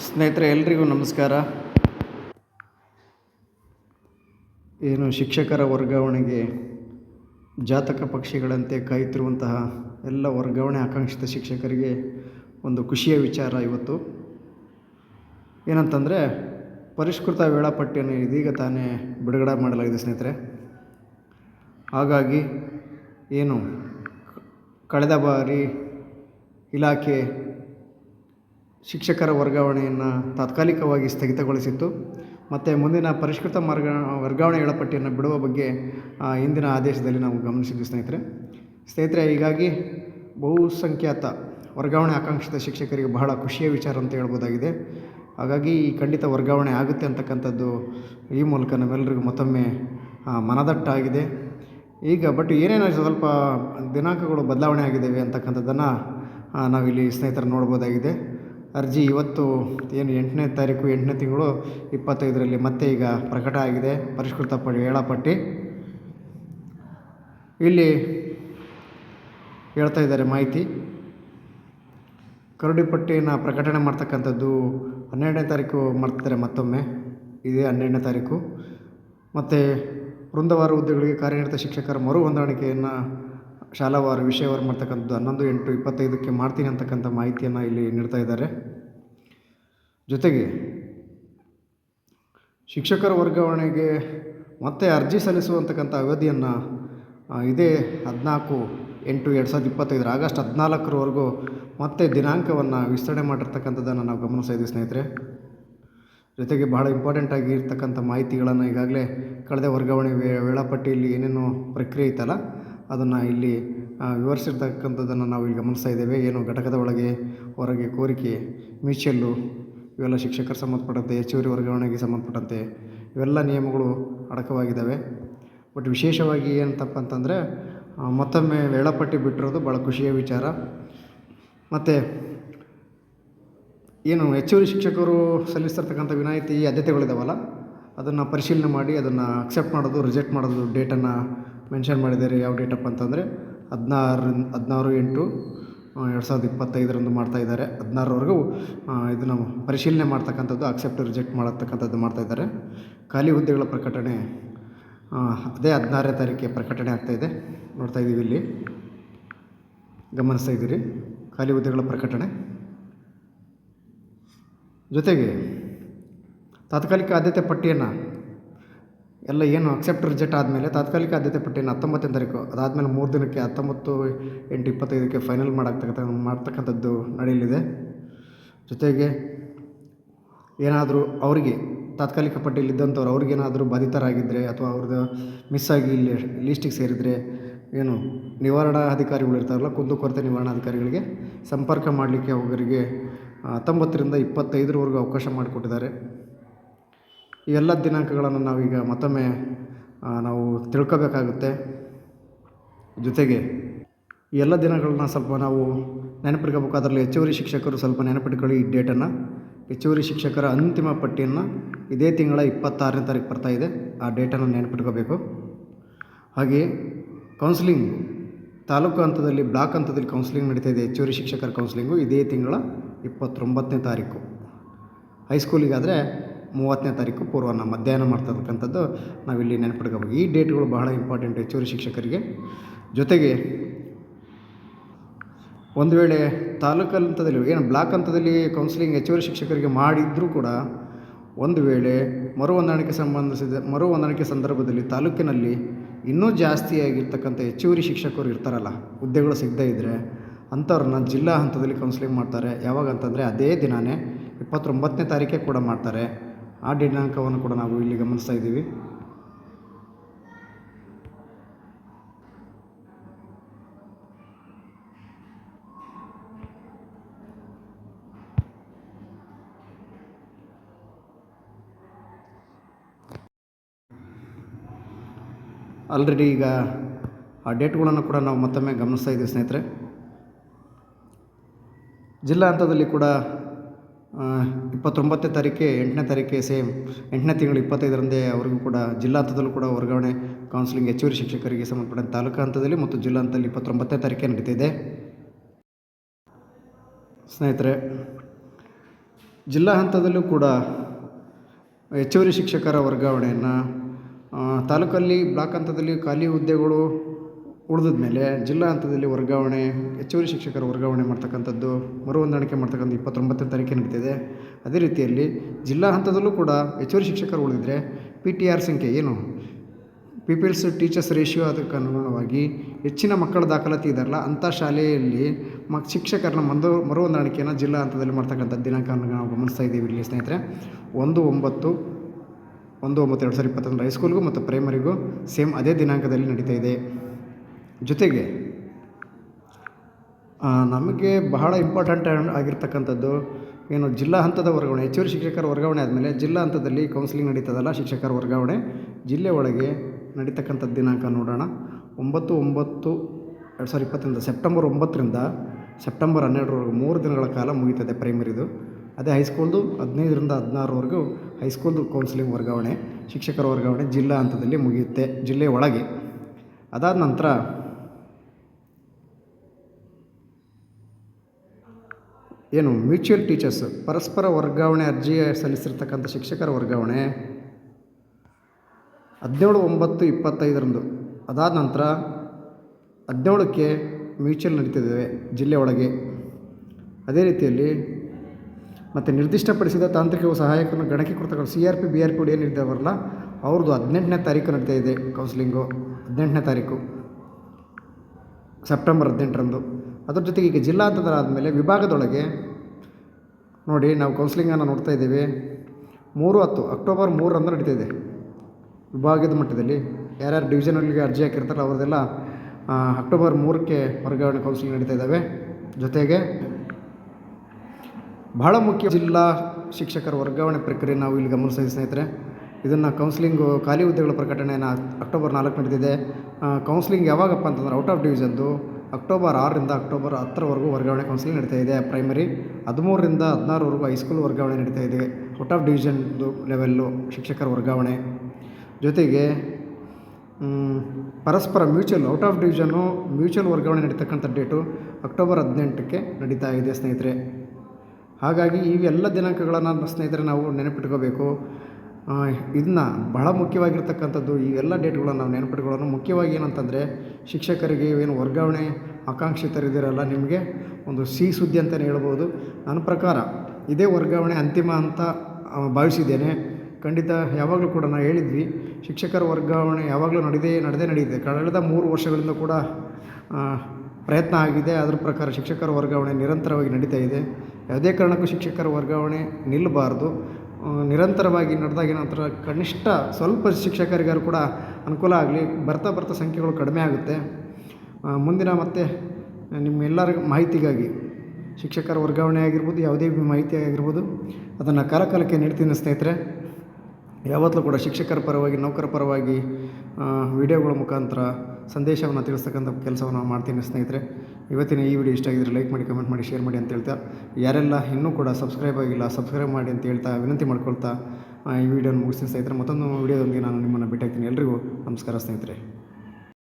ಸ್ನೇಹಿತರೆ, ಎಲ್ರಿಗೂ ನಮಸ್ಕಾರ. ಏನು ಶಿಕ್ಷಕರ ವರ್ಗಾವಣೆಗೆ ಜಾತಕ ಪಕ್ಷಿಗಳಂತೆ ಕಾಯುತ್ತಿರುವಂತಹ ಎಲ್ಲ ವರ್ಗಾವಣೆ ಆಕಾಂಕ್ಷಿತ ಶಿಕ್ಷಕರಿಗೆ ಒಂದು ಖುಷಿಯ ವಿಚಾರ ಇವತ್ತು. ಏನಂತಂದರೆ, ಪರಿಷ್ಕೃತ ವೇಳಾಪಟ್ಟಿಯನ್ನು ಇದೀಗ ತಾನೇ ಬಿಡುಗಡೆ ಮಾಡಲಾಗಿದೆ ಸ್ನೇಹಿತರೆ. ಹಾಗಾಗಿ ಏನು, ಕಳೆದ ಬಾರಿ ಇಲಾಖೆ ಶಿಕ್ಷಕರ ವರ್ಗಾವಣೆಯನ್ನು ತಾತ್ಕಾಲಿಕವಾಗಿ ಸ್ಥಗಿತಗೊಳಿಸಿತ್ತು. ಮತ್ತು ಮುಂದಿನ ಪರಿಷ್ಕೃತ ಮಾರ್ಗ, ವರ್ಗಾವಣೆ ವೇಳಾಪಟ್ಟಿಯನ್ನು ಬಿಡುವ ಬಗ್ಗೆ ಇಂದಿನ ಆದೇಶದಲ್ಲಿ ನಾವು ಗಮನಿಸಿದ್ವಿ ಸ್ನೇಹಿತರೆ. ಸ್ನೇಹಿತರೆ, ಹೀಗಾಗಿ ಬಹುಸಂಖ್ಯಾತ ವರ್ಗಾವಣೆ ಆಕಾಂಕ್ಷಿತ ಶಿಕ್ಷಕರಿಗೆ ಬಹಳ ಖುಷಿಯ ವಿಚಾರ ಅಂತ ಹೇಳ್ಬೋದಾಗಿದೆ. ಹಾಗಾಗಿ ಈ ಖಂಡಿತ ವರ್ಗಾವಣೆ ಆಗುತ್ತೆ ಅಂತಕ್ಕಂಥದ್ದು ಈ ಮೂಲಕ ನಾವೆಲ್ಲರಿಗೂ ಮತ್ತೊಮ್ಮೆ ಮನದಟ್ಟಾಗಿದೆ. ಈಗ ಬಟ್ ಏನೇನು ಸ್ವಲ್ಪ ದಿನಾಂಕಗಳು ಬದಲಾವಣೆ ಆಗಿದ್ದಾವೆ ಅಂತಕ್ಕಂಥದ್ದನ್ನು ನಾವಿಲ್ಲಿ ಸ್ನೇಹಿತರು ನೋಡ್ಬೋದಾಗಿದೆ. ಅರ್ಜಿ ಇವತ್ತು ಏನು ಎಂಟನೇ ತಾರೀಕು, ಎಂಟನೇ ತಿಂಗಳು ಇಪ್ಪತ್ತೈದರಲ್ಲಿ ಮತ್ತೆ ಈಗ ಪ್ರಕಟ ಆಗಿದೆ. ಪರಿಷ್ಕೃತ ಪಡಿ ವೇಳಾಪಟ್ಟಿ. ಇಲ್ಲಿ ಹೇಳ್ತಾ ಇದ್ದಾರೆ ಮಾಹಿತಿ. ಕರಡಿ ಪಟ್ಟಿಯನ್ನು ಪ್ರಕಟಣೆ ಮಾಡ್ತಕ್ಕಂಥದ್ದು ಹನ್ನೆರಡನೇ ತಾರೀಕು ಮಾಡ್ತಿದ್ದಾರೆ ಮತ್ತೊಮ್ಮೆ. ಇದೇ ಹನ್ನೆರಡನೇ ತಾರೀಕು. ಮತ್ತು ವೃಂದವಾರ ಹುದ್ದೆಗಳಿಗೆ ಕಾರ್ಯನಿರತ ಶಿಕ್ಷಕರ ಮರು ಹೊಂದಾಣಿಕೆಯನ್ನು ಶಾಲಾವಾರು ವಿಷಯವಾರು ಮಾಡ್ತಕ್ಕಂಥದ್ದು ಹನ್ನೊಂದು ಎಂಟು ಇಪ್ಪತ್ತೈದಕ್ಕೆ ಮಾಡ್ತೀನಿ ಅಂತಕ್ಕಂಥ ಮಾಹಿತಿಯನ್ನು ಇಲ್ಲಿ ನೀಡ್ತಾ ಇದ್ದಾರೆ. ಜೊತೆಗೆ ಶಿಕ್ಷಕರ ವರ್ಗಾವಣೆಗೆ ಮತ್ತೆ ಅರ್ಜಿ ಸಲ್ಲಿಸುವಂತಕ್ಕಂಥ ಅವಧಿಯನ್ನು ಇದೇ ಹದಿನಾಲ್ಕು ಎಂಟು ಎರಡು ಸಾವಿರದ ಇಪ್ಪತ್ತೈದರ ಆಗಸ್ಟ್ ಹದಿನಾಲ್ಕರವರೆಗೂ ಮತ್ತೆ ದಿನಾಂಕವನ್ನು ವಿಸ್ತರಣೆ ಮಾಡಿರ್ತಕ್ಕಂಥದ್ದನ್ನು ನಾವು ಗಮನಿಸ್ತಾ ಸ್ನೇಹಿತರೆ. ಜೊತೆಗೆ ಬಹಳ ಇಂಪಾರ್ಟೆಂಟ್ ಆಗಿರ್ತಕ್ಕಂಥ ಮಾಹಿತಿಗಳನ್ನು ಈಗಾಗಲೇ ಕಳೆದ ವರ್ಗಾವಣೆ ವೇಳಾಪಟ್ಟಿಯಲ್ಲಿ ಏನೇನು ಪ್ರಕ್ರಿಯೆ ಇತ್ತಲ್ಲ ಅದನ್ನು ಇಲ್ಲಿ ವಿವರಿಸಿರ್ತಕ್ಕಂಥದ್ದನ್ನು ನಾವು ಇಲ್ಲಿ ಗಮನಿಸ್ತಾ ಇದ್ದೇವೆ. ಏನು ಘಟಕದ ಒಳಗೆ, ಹೊರಗೆ ಕೋರಿಕೆ ಮ್ಯೂಚುವಲ್ಲು ಇವೆಲ್ಲ ಶಿಕ್ಷಕರ ಸಂಬಂಧಪಟ್ಟಂತೆ, ಹೆಚ್ಚುವರಿ ವರ್ಗಾವಣೆಗೆ ಸಂಬಂಧಪಟ್ಟಂತೆ ಇವೆಲ್ಲ ನಿಯಮಗಳು ಅಡಕವಾಗಿದ್ದಾವೆ. ಬಟ್ ವಿಶೇಷವಾಗಿ ಏನಂತಪ್ಪ ಅಂತಂದರೆ ಮತ್ತೊಮ್ಮೆ ವೇಳಾಪಟ್ಟಿ ಬಿಟ್ಟಿರೋದು ಭಾಳ ಖುಷಿಯ ವಿಚಾರ. ಮತ್ತು, ಏನು ಹೆಚ್ಚುವರಿ ಶಿಕ್ಷಕರು ಸಲ್ಲಿಸ್ತಿರ್ತಕ್ಕಂಥ ವಿನಾಯಿತಿ ಆದ್ಯತೆಗಳಿದಾವಲ್ಲ, ಅದನ್ನು ಪರಿಶೀಲನೆ ಮಾಡಿ, ಅದನ್ನು ಅಕ್ಸೆಪ್ಟ್ ಮಾಡೋದು ರಿಜೆಕ್ಟ್ ಮಾಡೋದು ಡೇಟನ್ನು ಮೆನ್ಷನ್ ಮಾಡಿದ್ದಾರೆ ಯಾವ ಡೇಟಪ್ಪ ಅಂತಂದರೆ ಹದಿನಾರು ಹದಿನಾರು ಎಂಟು ಎರಡು ಸಾವಿರದ ಇಪ್ಪತ್ತೈದರಂದು ಮಾಡ್ತಾ ಇದ್ದಾರೆ. ಹದಿನಾರವರೆಗೂ ಇದನ್ನು ಪರಿಶೀಲನೆ ಮಾಡ್ತಕ್ಕಂಥದ್ದು ಅಕ್ಸೆಪ್ಟ್ ರಿಜೆಕ್ಟ್ ಮಾಡತಕ್ಕಂಥದ್ದು ಮಾಡ್ತಾ ಇದ್ದಾರೆ. ಖಾಲಿ ಹುದ್ದೆಗಳ ಪ್ರಕಟಣೆ ಅದೇ ಹದಿನಾರನೇ ತಾರೀಕಿಗೆ ಪ್ರಕಟಣೆ ಆಗ್ತಾಯಿದೆ ನೋಡ್ತಾ ಇದ್ದೀವಿ ಇಲ್ಲಿ. ಗಮನಿಸ್ತಾ ಇದ್ದೀರಿ. ಖಾಲಿ ಹುದ್ದೆಗಳ ಪ್ರಕಟಣೆ. ಜೊತೆಗೆ ತಾತ್ಕಾಲಿಕ ಆದ್ಯತೆ ಪಟ್ಟಿಯನ್ನು ಎಲ್ಲ ಏನು ಅಕ್ಸೆಪ್ಟ್ ರಿಜೆಕ್ಟ್ ಆದಮೇಲೆ ತಾತ್ಕಾಲಿಕ ಆದ್ಯತೆ ಪಟ್ಟಿಯನ್ನು ಹತ್ತೊಂಬತ್ತನೇ ತಾರೀಕು, ಅದಾದಮೇಲೆ ಮೂರು ದಿನಕ್ಕೆ ಹತ್ತೊಂಬತ್ತು ಎಂಟು ಇಪ್ಪತ್ತೈದಕ್ಕೆ ಫೈನಲ್ ಮಾಡಾಕ್ತಕ್ಕಂಥ ಮಾಡ್ತಕ್ಕಂಥದ್ದು ನಡೆಯಲಿದೆ. ಜೊತೆಗೆ ಏನಾದರೂ ಅವರಿಗೆ ತಾತ್ಕಾಲಿಕ ಪಟ್ಟಿಯಲ್ಲಿ ಇದ್ದಂಥವ್ರು ಅವ್ರಿಗೇನಾದರೂ ಬಾಧಿತರಾಗಿದ್ದರೆ ಅಥವಾ ಅವ್ರದ್ದು ಆಗಿ ಇಲ್ಲಿ ಲೀಸ್ಟಿಗೆ ಸೇರಿದರೆ ಏನು ನಿವಾರಣಾ ಅಧಿಕಾರಿಗಳು ಇರ್ತಾರಲ್ಲ ಕುಂದುಕೊರತೆ ನಿವಾರಣಾ ಅಧಿಕಾರಿಗಳಿಗೆ ಸಂಪರ್ಕ ಮಾಡಲಿಕ್ಕೆ ಅವರಿಗೆ ಹತ್ತೊಂಬತ್ತರಿಂದ ಇಪ್ಪತ್ತೈದರವರೆಗೂ ಅವಕಾಶ ಮಾಡಿಕೊಟ್ಟಿದ್ದಾರೆ. ಈ ಎಲ್ಲ ದಿನಾಂಕಗಳನ್ನು ನಾವೀಗ ಮತ್ತೊಮ್ಮೆ ನಾವು ತಿಳ್ಕೊಬೇಕಾಗುತ್ತೆ. ಜೊತೆಗೆ ಈ ಎಲ್ಲ ದಿನಗಳನ್ನ ಸ್ವಲ್ಪ ನಾವು ನೆನಪಿಟ್ಕೋಬೇಕು ಅದರಲ್ಲಿ ಹೆಚ್ಚುವರಿ ಶಿಕ್ಷಕರು ಸ್ವಲ್ಪ ನೆನಪಿಟ್ಕೊಳ್ಳಿ ಈ ಡೇಟನ್ನು. ಹೆಚ್ಚುವರಿ ಶಿಕ್ಷಕರ ಅಂತಿಮ ಪಟ್ಟಿಯನ್ನು ಇದೇ ತಿಂಗಳ ಇಪ್ಪತ್ತಾರನೇ ತಾರೀಕು ಇದೆ. ಆ ಡೇಟನ್ನು ನೆನಪಿಟ್ಕೋಬೇಕು. ಹಾಗೆಯೇ ಕೌನ್ಸಿಲಿಂಗ್, ತಾಲೂಕು ಹಂತದಲ್ಲಿ, ಬ್ಲಾಕ್ ಹಂತದಲ್ಲಿ ಕೌನ್ಸಿಲಿಂಗ್ ನಡೀತಾ ಇದೆ. ಹೆಚ್ಚುವರಿ ಶಿಕ್ಷಕರ ಕೌನ್ಸಿಲಿಂಗು ಇದೇ ತಿಂಗಳ ಇಪ್ಪತ್ತೊಂಬತ್ತನೇ ತಾರೀಕು. ಹೈಸ್ಕೂಲಿಗಾದರೆ ಮೂವತ್ತನೇ ತಾರೀಕು ಪೂರ್ವನ ಮಧ್ಯಾಹ್ನ ಮಾಡ್ತಕ್ಕಂಥದ್ದು ನಾವಿಲ್ಲಿ ನೆನಪಿಡ್ಕೋಬೇಕು ಈ ಡೇಟ್ಗಳು ಬಹಳ ಇಂಪಾರ್ಟೆಂಟ್ ಹೆಚ್ಚುವರಿ ಶಿಕ್ಷಕರಿಗೆ. ಜೊತೆಗೆ ಒಂದು ವೇಳೆ ತಾಲೂಕು ಹಂತದಲ್ಲಿ ಏನು ಬ್ಲಾಕ್ ಹಂತದಲ್ಲಿ ಕೌನ್ಸಿಲಿಂಗ್ ಹೆಚ್ಚುವರಿ ಶಿಕ್ಷಕರಿಗೆ ಮಾಡಿದ್ರೂ ಕೂಡ ಒಂದು ವೇಳೆ ಮರು ಹೊಂದಾಣಿಕೆ ಸಂಬಂಧಿಸಿದ, ಮರು ಹೊಂದಾಣಿಕೆ ಸಂದರ್ಭದಲ್ಲಿ ತಾಲೂಕಿನಲ್ಲಿ ಇನ್ನೂ ಜಾಸ್ತಿಯಾಗಿರ್ತಕ್ಕಂಥ ಹೆಚ್ಚುವರಿ ಶಿಕ್ಷಕರು ಇರ್ತಾರಲ್ಲ, ಹುದ್ದೆಗಳು ಸಿಗದೇ ಇದ್ದರೆ ಅಂಥವ್ರನ್ನ ಜಿಲ್ಲಾ ಹಂತದಲ್ಲಿ ಕೌನ್ಸಿಲಿಂಗ್ ಮಾಡ್ತಾರೆ. ಯಾವಾಗ ಅಂತಂದರೆ ಅದೇ ದಿನಾನೇ ಇಪ್ಪತ್ತೊಂಬತ್ತನೇ ತಾರೀಕೆ ಕೂಡ ಮಾಡ್ತಾರೆ. ಆ ದಿನಾಂಕವನ್ನು ಕೂಡ ನಾವು ಇಲ್ಲಿ ಗಮನಿಸ್ತಾ ಇದ್ದೀವಿ. ಆಲ್ರೆಡಿ ಈಗ ಆ ಡೇಟ್ಗಳನ್ನು ಕೂಡ ನಾವು ಮತ್ತೊಮ್ಮೆ ಗಮನಿಸ್ತಾ ಇದ್ದೀವಿ ಸ್ನೇಹಿತರೆ. ಜಿಲ್ಲಾ ಹಂತದಲ್ಲಿ ಕೂಡ ಇಪ್ಪತ್ತೊಂಬತ್ತನೇ ತಾರೀಕೆ ಎಂಟನೇ ತಾರೀಕೆ ಸೇಮ್ ಎಂಟನೇ ತಿಂಗಳು ಇಪ್ಪತ್ತೈದರಂದೇ ಅವರಿಗೂ ಕೂಡ ಜಿಲ್ಲಾ ಹಂತದಲ್ಲೂ ಕೂಡ ವರ್ಗಾವಣೆ ಕೌನ್ಸಿಲಿಂಗ್ ಹೆಚ್ಚುವರಿ ಶಿಕ್ಷಕರಿಗೆ ಸಂಬಂಧಪಟ್ಟಂತೆ ತಾಲೂಕು ಹಂತದಲ್ಲಿ ಮತ್ತು ಜಿಲ್ಲಾ ಹಂತದಲ್ಲಿ ಇಪ್ಪತ್ತೊಂಬತ್ತನೇ ತಾರೀಕೆ ನಡೀತಿದೆ. ಸ್ನೇಹಿತರೆ, ಜಿಲ್ಲಾ ಹಂತದಲ್ಲೂ ಕೂಡ ಹೆಚ್ಚುವರಿ ಶಿಕ್ಷಕರ ವರ್ಗಾವಣೆಯನ್ನು ತಾಲೂಕಲ್ಲಿ ಬ್ಲಾಕ್ ಹಂತದಲ್ಲಿ ಖಾಲಿ ಹುದ್ದೆಗಳು ಉಳಿದ ಮೇಲೆ ಜಿಲ್ಲಾ ಹಂತದಲ್ಲಿ ವರ್ಗಾವಣೆ, ಹೆಚ್ಚುವರಿ ಶಿಕ್ಷಕರ ವರ್ಗಾವಣೆ ಮಾಡ್ತಕ್ಕಂಥದ್ದು ಮರು ಹೊಂದಾಣಿಕೆ ಮಾಡ್ತಕ್ಕಂಥ ಇಪ್ಪತ್ತೊಂಬತ್ತನೇ ತಾರೀಕು ನಡೀತಿದೆ. ಅದೇ ರೀತಿಯಲ್ಲಿ ಜಿಲ್ಲಾ ಹಂತದಲ್ಲೂ ಕೂಡ ಹೆಚ್ಚುವರಿ ಶಿಕ್ಷಕರು ಉಳಿದಿದ್ರೆ ಪಿ ಟಿ ಆರ್ ಸಂಖ್ಯೆ ಏನು? ಪೀಪಲ್ಸ್ ಟೀಚರ್ಸ್ ರೇಷಿಯೋ ಅದಕ್ಕೆ ಅನುಗುಣವಾಗಿ ಹೆಚ್ಚಿನ ಮಕ್ಕಳ ದಾಖಲಾತಿ ಇದಾರಲ್ಲ ಅಂಥ ಶಾಲೆಯಲ್ಲಿ ಮ ಶಿಕ್ಷಕರನ್ನ ಮಂದು ಮರು ಹೊಂದಾಣಿಕೆಯನ್ನು ಜಿಲ್ಲಾ ಹಂತದಲ್ಲಿ ಮಾಡ್ತಕ್ಕಂಥ ದಿನಾಂಕವನ್ನು ನಾವು ಗಮನಿಸ್ತಾ ಇದ್ದೀವಿ ಇಲ್ಲಿ ಸ್ನೇಹಿತರೆ. ಒಂದು ಒಂಬತ್ತು ಒಂದು ಒಂಬತ್ತು ಎರಡು ಸಾವಿರದ ಇಪ್ಪತ್ತೊಂದು ಹೈಸ್ಕೂಲ್ಗೂ ಮತ್ತು ಪ್ರೈಮರಿಗೂ ಸೇಮ್ ಅದೇ ದಿನಾಂಕದಲ್ಲಿ ನಡೀತಾ ಇದೆ. ಜೊತೆಗೆ ನಮಗೆ ಬಹಳ ಇಂಪಾರ್ಟೆಂಟ್ ಆಗಿರ್ತಕ್ಕಂಥದ್ದು ಏನು ಜಿಲ್ಲಾ ಹಂತದ ವರ್ಗಾವಣೆ, ಹೆಚ್ಚುವರಿ ಶಿಕ್ಷಕರ ವರ್ಗಾವಣೆ ಆದಮೇಲೆ ಜಿಲ್ಲಾ ಹಂತದಲ್ಲಿ ಕೌನ್ಸಿಲಿಂಗ್ ನಡೀತದಲ್ಲ ಶಿಕ್ಷಕರ ವರ್ಗಾವಣೆ. ಜಿಲ್ಲೆ ಒಳಗೆ ನಡೀತಕ್ಕಂಥ ದಿನಾಂಕ ನೋಡೋಣ. ಒಂಬತ್ತು ಒಂಬತ್ತು ಎರಡು ಸಾವಿರದ ಇಪ್ಪತ್ತರಿಂದ, ಸೆಪ್ಟೆಂಬರ್ ಒಂಬತ್ತರಿಂದ ಸೆಪ್ಟೆಂಬರ್ ಹನ್ನೆರಡರವರೆಗೂ ಮೂರು ದಿನಗಳ ಕಾಲ ಮುಗೀತದೆ ಪ್ರೈಮರಿದು ಅದೇ ಹೈಸ್ಕೂಲ್ದು ಹದಿನೈದರಿಂದ ಹದಿನಾರರವರೆಗೂ ಹೈಸ್ಕೂಲ್ದು ಕೌನ್ಸಿಲಿಂಗ್ ವರ್ಗಾವಣೆ, ಶಿಕ್ಷಕರ ವರ್ಗಾವಣೆ ಜಿಲ್ಲಾ ಹಂತದಲ್ಲಿ ಮುಗಿಯುತ್ತೆ, ಜಿಲ್ಲೆ ಒಳಗೆ. ಅದಾದ ನಂತರ ಏನು ಮ್ಯೂಚುವಲ್ ಟೀಚರ್ಸ್, ಪರಸ್ಪರ ವರ್ಗಾವಣೆ ಅರ್ಜಿ ಸಲ್ಲಿಸಿರ್ತಕ್ಕಂಥ ಶಿಕ್ಷಕರ ವರ್ಗಾವಣೆ ಹದಿನೇಳು ಒಂಬತ್ತು ಇಪ್ಪತ್ತೈದರಂದು. ಅದಾದ ನಂತರ ಹದಿನೇಳಕ್ಕೆ ಮ್ಯೂಚುವಲ್ ನಡೀತಿದ್ದೇವೆ ಜಿಲ್ಲೆ ಒಳಗೆ. ಅದೇ ರೀತಿಯಲ್ಲಿ ಮತ್ತು ನಿರ್ದಿಷ್ಟಪಡಿಸಿದ ತಾಂತ್ರಿಕ ಸಹಾಯಕರನ್ನು ಗಣಕೀಕೃತ C R P B R P ಏನಿದ್ದಾವಲ್ಲ ಅವ್ರದ್ದು ಹದಿನೆಂಟನೇ ತಾರೀಕು ನಡೀತಾ ಇದೆ ಕೌನ್ಸಿಲಿಂಗು ಹದಿನೆಂಟನೇ ತಾರೀಕು. ಸೆಪ್ಟೆಂಬರ್ ಹದಿನೆಂಟರಂದು. ಅದ್ರ ಜೊತೆಗೆ ಈಗ ಜಿಲ್ಲಾ ಆದಮೇಲೆ ವಿಭಾಗದೊಳಗೆ ನೋಡಿ ನಾವು ಕೌನ್ಸಿಲಿಂಗನ್ನು ನೋಡ್ತಾ ಇದ್ದೀವಿ. ಮೂರು ಹತ್ತು ಅಕ್ಟೋಬರ್ ಮೂರರಂದು ನಡೀತಾ ಇದೆ. ವಿಭಾಗದ ಮಟ್ಟದಲ್ಲಿ ಯಾರ್ಯಾರು ಡಿವಿಷನಲ್ಲಿಗೆ ಅರ್ಜಿ ಹಾಕಿರ್ತಾರೋ ಅವ್ರದ್ದೆಲ್ಲ ಅಕ್ಟೋಬರ್ ಮೂರಕ್ಕೆ ವರ್ಗಾವಣೆ ಕೌನ್ಸಿಲಿಂಗ್ ನಡೀತಾ ಇದ್ದಾವೆ. ಜೊತೆಗೆ ಬಹಳ ಮುಖ್ಯ ಜಿಲ್ಲಾ ಶಿಕ್ಷಕರ ವರ್ಗಾವಣೆ ಪ್ರಕ್ರಿಯೆ ನಾವು ಇಲ್ಲಿ ಗಮನಿಸ್ತೀವಿ ಸ್ನೇಹಿತರೆ. ಇದನ್ನು ಕೌನ್ಸಿಲಿಂಗು ಖಾಲಿ ಹುದ್ದೆಗಳ ಪ್ರಕಟಣೆಯನ್ನು ಅಕ್ಟೋಬರ್ ನಾಲ್ಕು ನಡೆದಿದೆ ಕೌನ್ಸಿಲಿಂಗ್ ಯಾವಾಗಪ್ಪ ಅಂತಂದ್ರೆ ಔಟ್ ಆಫ್ ಡಿವಿಷನ್ದು ಅಕ್ಟೋಬರ್ ಆರರಿಂದ ಅಕ್ಟೋಬರ್ ಹತ್ತರವರೆಗೂ ವರ್ಗಾವಣೆ ಕೌನ್ಸಿಲಿಂಗ್ ನಡೀತಾ ಇದೆ. ಪ್ರೈಮರಿ ಹದಿಮೂರರಿಂದ ಹದಿನಾರವರೆಗೂ ಹೈಸ್ಕೂಲ್ ವರ್ಗಾವಣೆ ನಡೀತಾ ಇದೆ. ಔಟ್ ಆಫ್ ಡಿವಿಷನ್ದು ಲೆವೆಲ್ಲು ಶಿಕ್ಷಕರ ವರ್ಗಾವಣೆ. ಜೊತೆಗೆ ಪರಸ್ಪರ mutual out of division mutual ವರ್ಗಾವಣೆ ನಡೀತಕ್ಕಂಥ ಡೇಟು ಅಕ್ಟೋಬರ್ ಹದಿನೆಂಟಕ್ಕೆ ನಡೀತಾ ಇದೆ ಸ್ನೇಹಿತರೆ. ಹಾಗಾಗಿ ಇವೆಲ್ಲ ದಿನಾಂಕಗಳನ್ನು ಸ್ನೇಹಿತರೆ ನಾವು ನೆನಪಿಟ್ಕೋಬೇಕು. ಇದನ್ನ ಬಹಳ ಮುಖ್ಯವಾಗಿರ್ತಕ್ಕಂಥದ್ದು ಈ ಎಲ್ಲ ಡೇಟ್ಗಳನ್ನು ನಾವು ನೆನಪಿಟ್ಕೊಳ್ಳೋಣ. ಮುಖ್ಯವಾಗಿ ಏನಂತಂದರೆ, ಶಿಕ್ಷಕರಿಗೆ ಏನು ವರ್ಗಾವಣೆ ಆಕಾಂಕ್ಷಿತರಿದ್ದೀರಲ್ಲ ನಿಮಗೆ? ಒಂದು ಸಿಹಿ ಸುದ್ದಿ ಅಂತಲೇ ಹೇಳ್ಬೋದು. ನನ್ನ ಪ್ರಕಾರ, ಇದೇ ವರ್ಗಾವಣೆ ಅಂತಿಮ ಅಂತ ಭಾವಿಸಿದ್ದೇನೆ. ಖಂಡಿತ ಯಾವಾಗಲೂ ಕೂಡ ನಾವು ಹೇಳಿದ್ವಿ, ಶಿಕ್ಷಕರ ವರ್ಗಾವಣೆ ಯಾವಾಗಲೂ ನಡೆದೇ ನಡೆದೇ ನಡೆಯುತ್ತೆ. ಕಳೆದ ಮೂರು ವರ್ಷಗಳಿಂದ ಕೂಡ ಪ್ರಯತ್ನ ಆಗಿದೆ. ಅದರ ಪ್ರಕಾರ ಶಿಕ್ಷಕರ ವರ್ಗಾವಣೆ ನಿರಂತರವಾಗಿ ನಡೀತಾ ಇದೆ. ಯಾವುದೇ ಕಾರಣಕ್ಕೂ ಶಿಕ್ಷಕರ ವರ್ಗಾವಣೆ ನಿಲ್ಲಬಾರ್ದು. ನಿರಂತರವಾಗಿ ನಡೆದಾಗ ನಂತರ ಕನಿಷ್ಠ ಸ್ವಲ್ಪ ಶಿಕ್ಷಕರಿಗಾರು ಕೂಡ ಅನುಕೂಲ ಆಗಲಿ, ಬರ್ತಾ ಬರ್ತಾ ಸಂಖ್ಯೆಗಳು ಕಡಿಮೆ ಆಗುತ್ತೆ. ಮುಂದಿನ ಮತ್ತೆ ನಿಮ್ಮೆಲ್ಲರ ಮಾಹಿತಿಗಾಗಿ, ಶಿಕ್ಷಕರ ವರ್ಗಾವಣೆ ಆಗಿರ್ಬೋದು, ಯಾವುದೇ ಮಾಹಿತಿ ಆಗಿರ್ಬೋದು, ಅದನ್ನು ಕಾಲಕಾಲಕ್ಕೆ ನೀಡ್ತೀನಿ ಸ್ನೇಹಿತರೆ. ಯಾವತ್ತೂ ಕೂಡ ಶಿಕ್ಷಕರ ಪರವಾಗಿ ನೌಕರ ಪರವಾಗಿ ವಿಡಿಯೋಗಳ ಮುಖಾಂತರ ಸಂದೇಶವನ್ನು ತಿಳಿಸ್ತಕ್ಕಂಥ ಕೆಲಸವನ್ನು ಮಾಡ್ತೀನಿ ಸ್ನೇಹಿತರೆ. ಇವತ್ತಿನ ಈ ವಿಡಿಯೋ ಇಷ್ಟ ಆಗಿದ್ರೆ ಲೈಕ್ ಮಾಡಿ, ಕಮೆಂಟ್ ಮಾಡಿ, ಶೇರ್ ಮಾಡಿ ಅಂತ ಹೇಳ್ತಾ, ಯಾರೆಲ್ಲ ಇನ್ನೂ ಕೂಡ ಸಬ್ಸ್ಕ್ರೈಬ್ ಆಗಿಲ್ಲ, ಸಬ್ಸ್ಕ್ರೈಬ್ ಮಾಡಿ ಅಂತ ಹೇಳ್ತಾ ವಿನಂತಿ ಮಾಡ್ಕೊಳ್ತಾ ಈ ವಿಡಿಯೋನ ಮುಗಿಸ್ತೀನಿ ಸ್ನೇಹಿತರೆ. ಮತ್ತೊಂದು ವಿಡಿಯೋದೊಂದಿಗೆ ನಾನು ನಿಮ್ಮನ್ನು ಭೇಟಿ ಎಲ್ಲರಿಗೂ ನಮಸ್ಕಾರ ಸ್ನೇಹಿತರೆ.